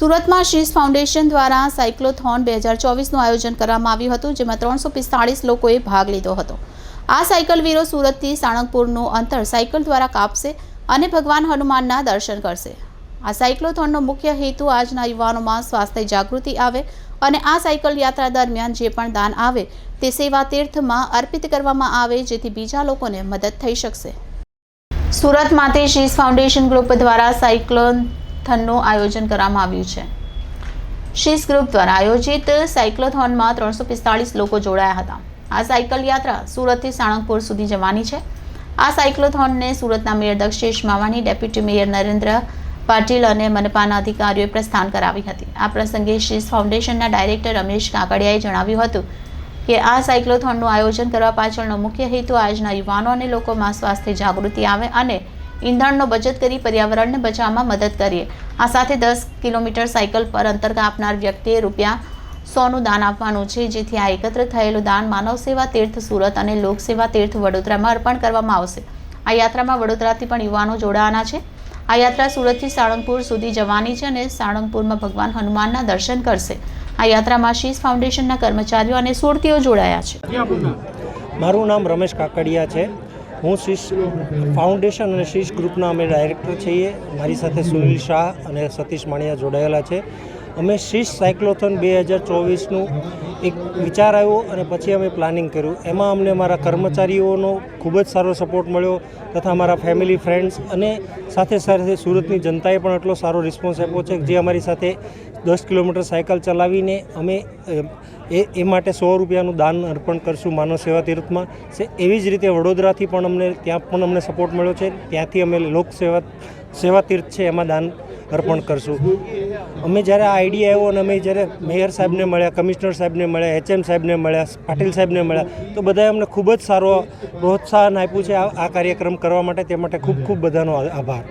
સુરતમાં શીશ ફાઉન્ડેશન દ્વારા સાયક્લોથોન બે હજાર ચોવીસનું આયોજન કરવામાં આવ્યું હતું, જેમાં ત્રણસો પિસ્તાળીસ લોકોએ ભાગ લીધો હતો. આ સાયકલ વીરો સુરતથી સાણંગપુરનું અંતર સાયકલ દ્વારા કાપશે અને ભગવાન હનુમાનના દર્શન કરશે. આ સાયક્લોથોનનો મુખ્ય હેતુ આજના યુવાનોમાં સ્વાસ્થ્ય જાગૃતિ આવે અને આ સાયકલ યાત્રા દરમિયાન જે પણ દાન આવે તે સેવા તીર્થમાં અર્પિત કરવામાં આવે, જેથી બીજા લોકોને મદદ થઈ શકશે. સુરત માટે શીશ ફાઉન્ડેશન ગ્રુપ દ્વારા સાયક્લોથોનનું આયોજન કરવામાં આવ્યું છે. શીસ ગ્રુપ દ્વારા આયોજિત સાયક્લોથોનમાં ત્રણસો પિસ્તાળીસ લોકો જોડાયા હતા. આ સાયકલ યાત્રા સુરતથી સાણંગપુર સુધી જવાની છે. આ સાયક્લોથોનને સુરતના mayor Dakshesh Mavani, deputy mayor Narendra Patil અને મનપાના અધિકારીઓએ પ્રસ્થાન કરાવી હતી. આ પ્રસંગે શીસ ફાઉન્ડેશનના ડાયરેક્ટર રમેશ કાકડિયાએ જણાવ્યું હતું કે આ સાયક્લોથોનનું આયોજન કરવા પાછળનો મુખ્ય હેતુ આજના યુવાનો અને લોકોમાં સ્વાસ્થ્ય જાગૃતિ આવે અને ઈંધણનો બચત કરી, પર્યાવરણને બચાવવામાં મદદ કરીએ. આ સાથે દસ કિલોમીટર સાયકલ પર અંતર કાપનાર વ્યક્તિએ રૂપિયા સોનું દાન આપવાનું છે, જેથી આ એકત્ર થયેલું દાન માનવ સેવા તીર્થ સુરત અને લોકસેવા તીર્થ વડોદરામાં અર્પણ કરવામાં આવશે. આ યાત્રામાં વડોદરાથી પણ યુવાનો જોડાવાના છે. આ યાત્રા સુરતથી સાળંગપુર સુધી જવાની છે અને સાળંગપુરમાં ભગવાન હનુમાનના દર્શન કરશે. આ યાત્રામાં શીશ ફાઉન્ડેશનના કર્મચારીઓ અને સુરતીઓ જોડાયા છે. મારું નામ રમેશ કાકડિયા છે. હું શીશ ફાઉન્ડેશન અને શીશ ગ્રુપના અમે ડાયરેક્ટર છીએ. મારી સાથે સુનિલ શાહ અને સતીશ માણિયા જોડાયેલા છે. અમે શીશ સાયક્લોથોન બે હજાર ચોવીસનું એક વિચાર આવ્યો અને પછી અમે પ્લાનિંગ કર્યું. એમાં અમને અમારા કર્મચારીઓનો ખૂબ જ સારો સપોર્ટ મળ્યો તથા મારા ફેમિલી ફ્રેન્ડ્સ અને સાથે સાથે સુરતની જનતાએ પણ એટલો સારો રિસ્પોન્સ આપ્યો છે જે અમારી સાથે દસ કિલોમીટર સાયકલ ચલાવીને અમે, એ એ માટે સો રૂપિયાનું દાન અર્પણ કરશું માનવ સેવા તીર્થમાં. એવી જ રીતે વડોદરાથી પણ અમને, ત્યાં પણ અમને સપોર્ટ મળ્યો છે. ત્યાંથી અમે લોક સેવા સેવા તીર્થ છે એમાં દાન અર્પણ કરશું. અમે જ્યારે આ આઈડિયા આવ્યો અને અમે જ્યારે મેયર સાહેબને મળ્યા, કમિશનર સાહેબને મળ્યા, એચએમ સાહેબને મળ્યા, પાટીલ સાહેબને મળ્યા, તો બધાએ અમને ખૂબ જ સારો પ્રોત્સાહન આપ્યું છે આ કાર્યક્રમ કરવા માટે. તે માટે ખૂબ ખૂબ બધાનો આભાર.